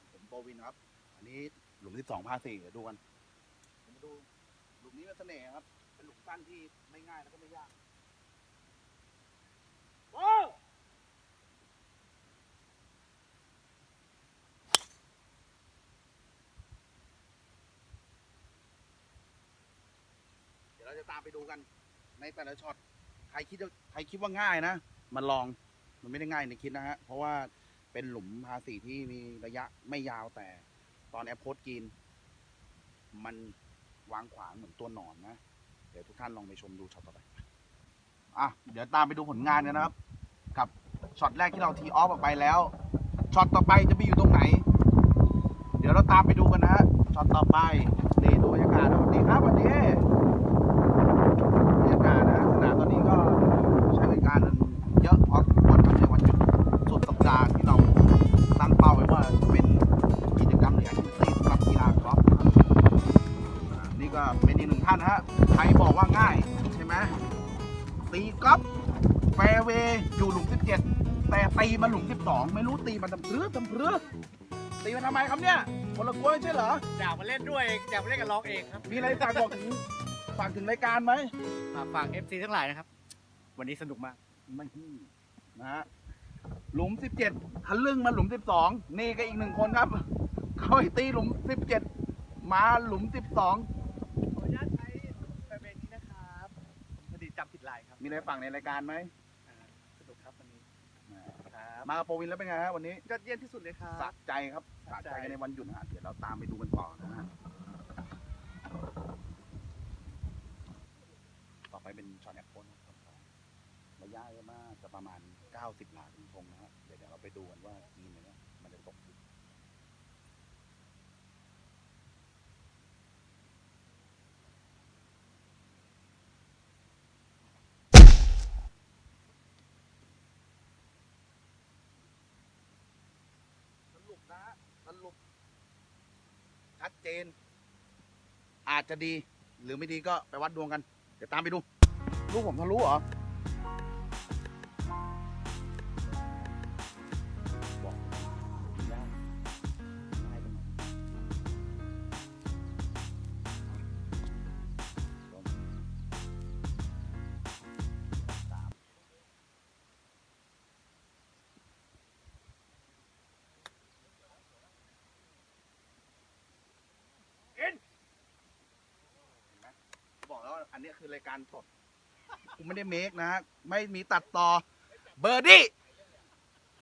ครับ ผมโบวินครับ อันนี้หลุมที่สองพาสี่เดี๋ยวดูกันเดี๋ยวมาดูหลุมนี้เป็นเสน่ห์ครับ เป็นหลุมสั้นที่ไม่ง่ายแล้วก็ไม่ยากโอ้เดี๋ยวเราจะตามไปดูกันในแต่ละช็อตใครคิดว่าใครคิดว่าง่ายนะมาลองมันไม่ได้ง่ายในคิดนะฮะ เพราะว่า เป็นหลุมพาสีที่มีระยะไม่ยาวแต่ตอนแอปโพสกิน มันวางขวางเหมือนตัวหนอนนะ เดี๋ยวทุกท่านลองไปชมดูช็อตต่อไปอะเดี๋ยวตามไปดูผลงานกันนะครับ กับช็อตแรกที่เราทีออฟออกไปแล้วช็อตต่อไปจะไปอยู่ตรงไหน เดี๋ยวเราตามไปดูกันนะฮะช็อตต่อไป ฮะใครบอกว่าง่ายใช่ไหมตีกอล์ฟแฟร์เวย์อยู่หลุม 17 แต่ตีมาหลุม 12 ไม่รู้ตีมันทำเพื่อทำเพื่อตีมันทำไมครับเนี่ยคนละกล้วยไม่ใช่เหรอ อยากมาเล่นด้วยอยากมาเล่นกับร้องเองครับมีอะไรฝากบอกถึงฝากถึงรายการไหมฝากฝาก FC ทั้งหลายนะครับ วันนี้สนุกมากไม่นะฮะหลุม 17ทะลึ่งมาหลุม 12 นี่ก็อีกหนึ่งคนครับเขาอีกตีหลุม 17 มาหลุม 12 ขออนุญาตใช้แฟนเพจนี้นะครับผมพอดี จำผิดลายครับมีอะไรฝากในรายการไหมอ่าสนุกครับวันนี้ครับมากับโปรวินแล้วเป็นไงฮะวันนี้ยอดเยี่ยมที่สุดเลยครัสะบ ใจครับสะสะใจ ใจกันในวันหยุดนะฮะเดี๋ยวเราตามไปดูกันต่อนะฮะต่อไปเป็นช็อตแอปโพสนะครับระยะก็มากจะประมาณ 90 หลาถึงธงนะฮะเดี๋ยวเดี๋ยวเราไปดูกันว่าทีมเนี่ยมันจะตกที่สรุปนะฮะสรุป ชัดเจน อาจจะดีหรือไม่ดีก็ไปวัดดวงกัน เดี๋ยวตามไปดู ลูกผมทะลุเหรอ อันนี้คือรายการสดกูไม่ได้เมคนะฮะไม่มีตัดต่อเบอร์ดี้